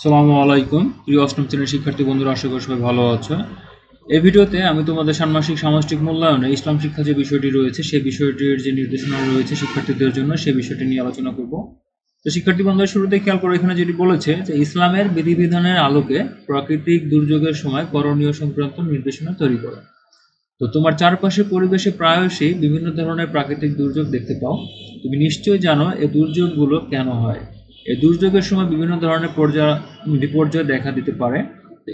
আসসালামু আলাইকুম। প্রিয় অষ্টম শ্রেণির শিক্ষার্থী বন্ধুরা, আশা করি সবাই ভালো আছো। এই ভিডিওতে আমি তোমাদের ষান্মাসিক সামষ্টিক মূল্যায়নে ইসলাম শিক্ষা যে বিষয়টি রয়েছে, সেই বিষয়টির যে নির্দেশনা রয়েছে শিক্ষার্থীদের জন্য, সেই বিষয়টি নিয়ে আলোচনা করব। তো শিক্ষার্থী বন্ধুরা, শুরুতে খেয়াল করো এখানে যেটি বলেছে, যে ইসলামের বিধিবিধানের আলোকে প্রাকৃতিক দুর্যোগের সময় করণীয় সংক্রান্ত নির্দেশনা তৈরি করো। তো তোমার চারপাশে পরিবেশে প্রায়শই বিভিন্ন ধরনের প্রাকৃতিক দুর্যোগ দেখতে পাও। তুমি নিশ্চয়ই জানো এই দুর্যোগগুলো কেন হয়। এই দুর্যোগের সময় বিভিন্ন ধরনের পর্যায় বিপর্যয় দেখা দিতে পারে।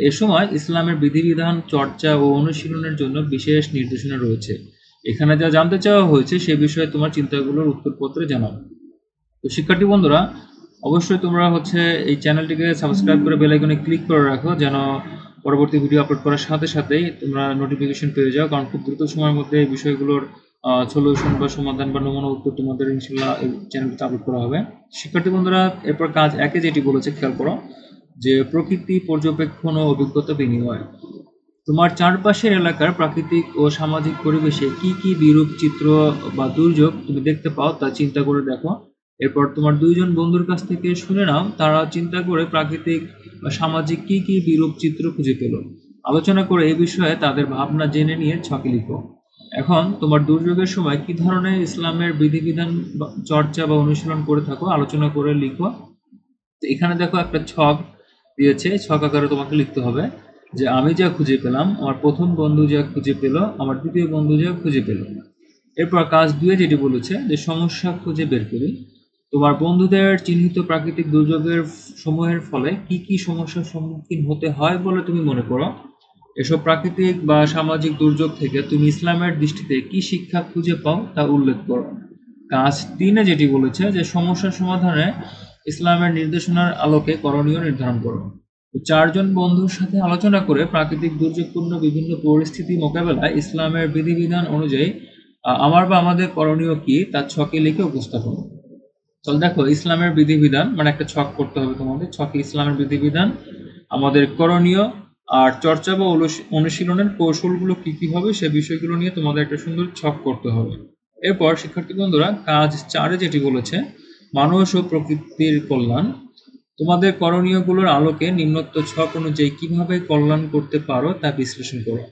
এ সময় ইসলামের বিধিবিধান, চর্চা ও অনুশীলনের জন্য বিশেষ নির্দেশনা রয়েছে। এখানে যা জানতে চাওয়া হয়েছে সে বিষয়ে তোমার চিন্তাগুলোর উত্তরপত্রে জানাও। তো শিক্ষার্থী বন্ধুরা, অবশ্যই তোমরা হচ্ছে এই চ্যানেলটিকে সাবস্ক্রাইব করে বেল আইকনে ক্লিক করে রাখো, যেন পরবর্তী ভিডিও আপলোড করার সাথে সাথেই তোমরা নোটিফিকেশন পেয়ে যাও, কারণ খুব দ্রুত সময়ের মধ্যে এই বিষয়গুলোর সলিউশন বা সমাধান বা নমুনা উত্তর তোমাদের ইনশাল্লাহ এই চ্যানেলটিতে আপলোড করা হবে। শিক্ষার্থী বন্ধুরা, এরপর কাজ একে যেটি বলেছে, খেয়াল করো, যে প্রকৃতি, পর্যবেক্ষণ ও অভিজ্ঞতা বিনিময়। তোমার চারপাশের এলাকার প্রাকৃতিক ও সামাজিক পরিবেশে কি কি বিরূপ চিত্র বা দুর্যোগ তুমি দেখতে পাও তা চিন্তা করে দেখো। এরপর তোমার দুইজন বন্ধুর কাছ থেকে শুনে নাও, তারা চিন্তা করে প্রাকৃতিক বা সামাজিক কি কি বিরূপ চিত্র খুঁজে পেল। আলোচনা করে এই বিষয়ে তাদের ভাবনা জেনে নিয়ে ছকে লিখো। এখন তোমার দুর্যোগের সময় কি ধরনের ইসলামের বিধিবিধান চর্চা বা অনুশীলন করে থাকো, আলোচনা করে লিখো? তো এখানে দেখো একটা ছক দিয়েছে, ছক আকারে তোমাকে লিখতে হবে যে আমি যা খুঁজে পেলাম, আমার প্রথম বন্ধু যা খুঁজে পেল, আমার দ্বিতীয় বন্ধু যা খুঁজে পেল। এরপর কাজ দুয়ে যেটি বলেছে যে সমস্যা খুঁজে বের করি। তোমার বন্ধুদের চিহ্নিত প্রাকৃতিক দুর্যোগের সমূহের ফলে কি কি সমস্যার সম্মুখীন হতে হয় বলে তুমি মনে করো? এসব প্রাকৃতিক বা সামাজিক দুর্যোগ থেকে তুমি ইসলামের দৃষ্টিতে কি শিক্ষা খুঁজে পাও তা উল্লেখ করো। কাজ তিনে যেটি বলেছে যে সমস্যার সমাধানে ইসলামের নির্দেশনার আলোকে করণীয় নির্ধারণ করো। চারজন বন্ধুর সাথে আলোচনা করে প্রাকৃতিক দুর্যোগপূর্ণ বিভিন্ন পরিস্থিতি মোকাবেলায় ইসলামের বিধিবিধান অনুযায়ী আমার বা আমাদের করণীয় কি তা ছকে লিখে উপস্থাপন চল দেখো, ইসলামের বিধিবিধান মানে একটা ছক করতে হবে তোমাদের, ছকে ইসলামের বিধিবিধান, আমাদের করণীয় আর চর্চা বা অনুশ- অনুশীলনের কৌশলগুলো কি কি হবে সে বিষয়গুলো নিয়ে তোমাদের একটা সুন্দর ছক করতে হবে। এরপর শিক্ষার্থী বন্ধুরা, কাজ চারে যেটি বলেছে, মানুষ ও প্রকৃতির কল্যাণ। তোমাদের করণীয়গুলোর আলোকে নিম্নোক্ত ছক অনুযায়ী কীভাবে কল্যাণ করতে পারো তা বিশ্লেষণ করো।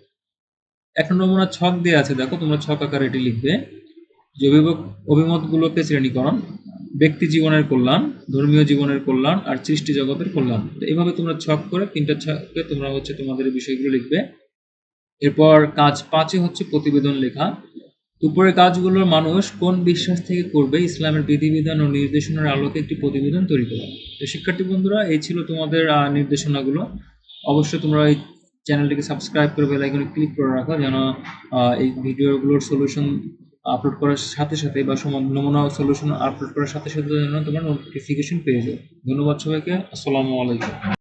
একটা নমুনা ছক দেওয়া আছে, দেখো তোমরা ছক আকারে এটি লিখবে। যে অভিমত অভিমতগুলোকে শ্রেণীকরণ ব্যক্তি জীবনের কল্যাণ, ধর্মীয় জীবনের কল্যাণ আর সৃষ্টি জগতের কল্যাণ। তো এইভাবে তোমরা ছক করে তিনটা ছকে তোমরা হচ্ছে তোমাদের বিষয়গুলো লিখবে। এরপর কাজ পাঁচে হচ্ছে প্রতিবেদন লেখা। উপরের কাজগুলোর মানুষ কোন বিশ্বাস থেকে করবে ইসলামের বিধিবিধান ও নির্দেশনার আলোকে একটি প্রতিবেদন তৈরি করা। তো শিক্ষার্থী বন্ধুরা, এই ছিল তোমাদের নির্দেশনাগুলো। অবশ্যই তোমরা এই চ্যানেলটিকে সাবস্ক্রাইব করে বেল আইকনে ক্লিক করে রাখো যেন এই ভিডিওগুলোর সলিউশন আপলোড করার সাথে সাথে বা নমুনা সলিউশন আপলোড করার সাথে সাথে যেন তোমার নোটিফিকেশন পেয়ে যাও ধন্যবাদ সবাইকে, আসসালামু আলাইকুম।